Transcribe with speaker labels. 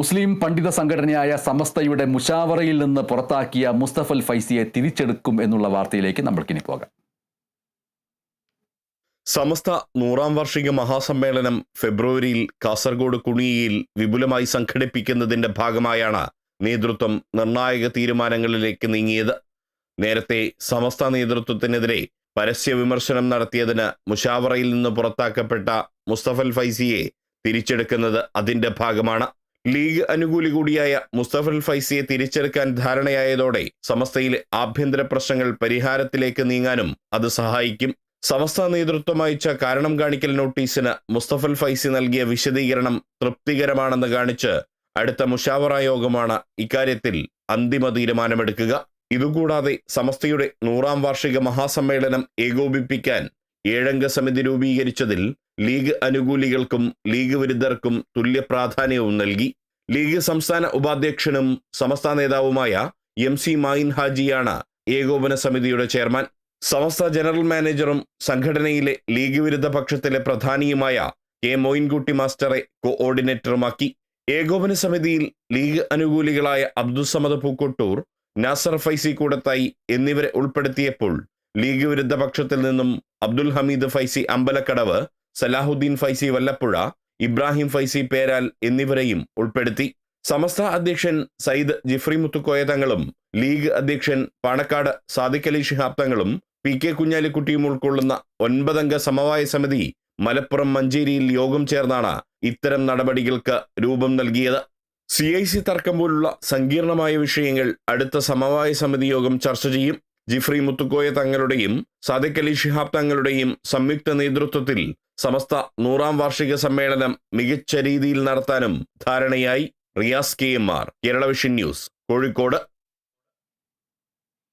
Speaker 1: മുസ്ലിം പണ്ഡിത സംഘടനയായ സമസ്തയുടെ മുഷാവറയിൽ നിന്ന് പുറത്താക്കിയ മുസ്തഫൽ ഫൈസിയെ തിരിച്ചെടുക്കും എന്നുള്ള വാർത്തയിലേക്ക് നമ്മൾക്കിനി പോകാം.
Speaker 2: സമസ്ത നൂറാം വാർഷിക മഹാസമ്മേളനം ഫെബ്രുവരിയിൽ കാസർഗോഡ് കുണിയിൽ വിപുലമായി സംഘടിപ്പിക്കുന്നതിന്റെ ഭാഗമായാണ് നേതൃത്വം നിർണായക തീരുമാനങ്ങളിലേക്ക് നീങ്ങിയത്. നേരത്തെ സമസ്ത നേതൃത്വത്തിനെതിരെ പരസ്യ വിമർശനം നടത്തിയതിന് മുഷാവറയിൽ നിന്ന് പുറത്താക്കപ്പെട്ട മുസ്തഫൽ ഫൈസിയെ തിരിച്ചെടുക്കുന്നത് അതിന്റെ ഭാഗമാണ്. ലീഗ് അനുകൂലി കൂടിയായ മുസ്തഫൽ ഫൈസിയെ തിരിച്ചെടുക്കാൻ ധാരണയായതോടെ സമസ്തയിലെ ആഭ്യന്തര പ്രശ്നങ്ങൾ പരിഹാരത്തിലേക്ക് നീങ്ങാനും അത് സഹായിക്കും. സമസ്ത നേതൃത്വം അയച്ച കാരണം കാണിക്കൽ നോട്ടീസിന് മുസ്തഫൽ ഫൈസി നൽകിയ വിശദീകരണം തൃപ്തികരമാണെന്ന് കാണിച്ച് അടുത്ത മുഷാവറ യോഗമാണ് ഇക്കാര്യത്തിൽ അന്തിമ തീരുമാനമെടുക്കുക. ഇതുകൂടാതെ സമസ്തയുടെ നൂറാം വാർഷിക മഹാസമ്മേളനം ഏകോപിപ്പിക്കാൻ ഏഴംഗ സമിതി രൂപീകരിച്ചതിൽ ലീഗ് അനുകൂലികൾക്കും ലീഗ് വിരുദ്ധർക്കും തുല്യ പ്രാധാന്യവും നൽകി. ലീഗ് സംസ്ഥാന ഉപാധ്യക്ഷനും സമസ്ത നേതാവുമായ എം സി മായിൻ ഹാജിയാണ് ഏകോപന സമിതിയുടെ ചെയർമാൻ. സമസ്ത ജനറൽ മാനേജറും സംഘടനയിലെ ലീഗ് വിരുദ്ധ പക്ഷത്തിലെ പ്രധാനിയുമായ കെ മോയിൻകുട്ടി മാസ്റ്ററെ കോഓർഡിനേറ്ററുമാക്കി. ഏകോപന സമിതിയിൽ ലീഗ് അനുകൂലികളായ അബ്ദുസമദ് പൂക്കോട്ടൂർ നാസർ ഫൈസി കൂടത്തായി എന്നിവരെ ഉൾപ്പെടുത്തിയപ്പോൾ ലീഗ് വിരുദ്ധ പക്ഷത്തിൽ നിന്നും അബ്ദുൽ ഹമീദ് ഫൈസി അമ്പലക്കടവ് സലാഹുദ്ദീൻ ഫൈസി വല്ലപ്പുഴ ഇബ്രാഹിം ഫൈസി പേരാൽ എന്നിവരെയും ഉൾപ്പെടുത്തി. സമസ്ത അധ്യക്ഷൻ സയ്യിദ് ജിഫ്രി മുത്തുക്കോയ തങ്ങളും ലീഗ് അധ്യക്ഷൻ പാണക്കാട് സാദിഖ് അലി ശിഹാബ് തങ്ങളും പി കെ കുഞ്ഞാലിക്കുട്ടിയും ഉൾക്കൊള്ളുന്ന ഒൻപതംഗ സമവായ സമിതി മലപ്പുറം മഞ്ചേരിയിൽ യോഗം ചേർന്നാണ് ഇത്തരം നടപടികൾക്ക് രൂപം നൽകിയത്. സി ഐ സി തർക്കം പോലുള്ള സങ്കീർണമായ വിഷയങ്ങൾ അടുത്ത സമവായ സമിതി യോഗം ചർച്ച ചെയ്യും. ജിഫ്രി മുത്തുക്കോയ തങ്ങളുടെയും സാദിഖ് അലി ഷിഹാബ് തങ്ങളുടെയും സംയുക്ത നേതൃത്വത്തിൽ സമസ്ത നൂറാം വാർഷിക സമ്മേളനം മികച്ച രീതിയിൽ നടത്താനും ധാരണയായി Riyas K M R. Kerala vision news Kozhikode.